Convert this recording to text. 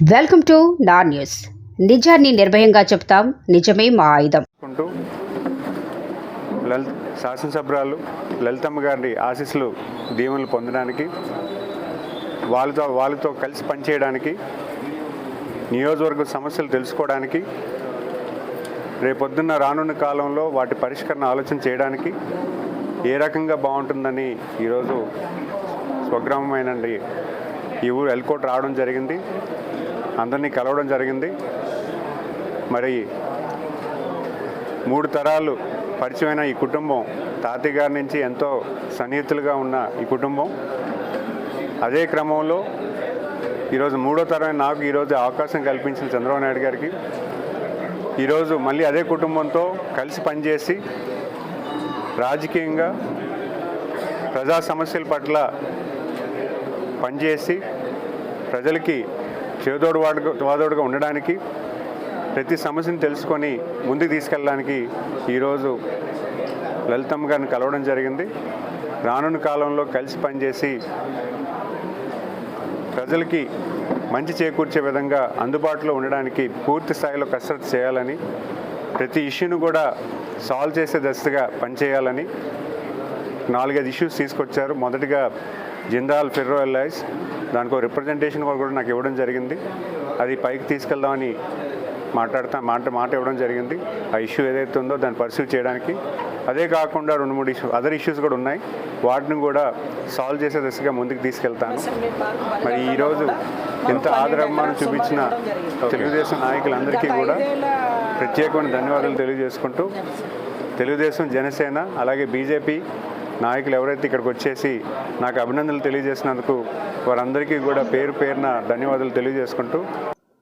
Welcome to నా news. నిజాన్ని నిర్భయంగా చెప్తాం నిజమే మా ఆయుధం. కుంటూ లలిత్ శాసనసభ్యురాలు లలితమ్మ గారి ఆశీస్సులు దీవెనలు పొందడానికి వాళ్ళతో వాళ్ళతో కలిసి పనిచేయడానికి నియోజకవర్గ సమస్యలు తెలుసుకోవడానికి రేపొద్దున్న రానున్న కాలంలో వాటి పరిష్కరణ ఆలోచన చేయడానికి ఏ రకంగా బాగుంటుందని ఈరోజు స్వగ్రామమైనండి ఈ ఊరు ఎల్కోట్ రావడం జరిగింది. అందరినీ కలవడం జరిగింది. మరి మూడు తరాలు పరిచయమైన ఈ కుటుంబం తాతయ్య గారి నుంచి ఎంతో సన్నిహితులుగా ఉన్న ఈ కుటుంబం. అదే క్రమంలో ఈరోజు మూడో తరమైన నాకు ఈరోజు అవకాశం కల్పించిన చంద్రబాబు నాయుడు గారికి ఈరోజు మళ్ళీ అదే కుటుంబంతో కలిసి పనిచేసి రాజకీయంగా ప్రజా సమస్యల పట్ల పనిచేసి ప్రజలకి చేదోడు వాడు వాదోడుగా ఉండడానికి ప్రతి సమస్యను తెలుసుకొని ముందుకు తీసుకెళ్ళడానికి ఈరోజు లలితమ్మ గారిని కలవడం జరిగింది. రానున్న కాలంలో కలిసి పనిచేసి ప్రజలకి మంచి చేకూర్చే విధంగా అందుబాటులో ఉండడానికి పూర్తి స్థాయిలో కసరత్తు చేయాలని ప్రతి ఇష్యూను కూడా సాల్వ్ చేసే దశగా పనిచేయాలని నాలుగైదు ఇష్యూస్ తీసుకొచ్చారు. మొదటిగా జిందాల్ ఫెర్రో ఎల్ఐస్. దానికి ఒక రిప్రజెంటేషన్ కూడా నాకు ఇవ్వడం జరిగింది. అది పైకి తీసుకెళ్దామని మాట్లాడతా మాట మాట ఇవ్వడం జరిగింది. ఆ ఇష్యూ ఏదైతే ఉందో దాన్ని పర్సీవ్ చేయడానికి. అదే కాకుండా రెండు మూడు ఇష్యూ అదర్ ఇష్యూస్ కూడా ఉన్నాయి. వాటిని కూడా సాల్వ్ చేసే దిశగా ముందుకు తీసుకెళ్తాను. మరి ఈరోజు ఎంత ఆదరాభిమానం చూపించిన తెలుగుదేశం నాయకులందరికీ కూడా ప్రత్యేకమైన ధన్యవాదాలు తెలియజేసుకుంటూ తెలుగుదేశం జనసేన అలాగే బీజేపీ నాయకులు ఎవరైతే ఇక్కడికి వచ్చేసి నాకు అభినందనలు తెలియజేసినందుకు వారందరికీ కూడా పేరు పేరున ధన్యవాదాలు తెలియజేసుకుంటూ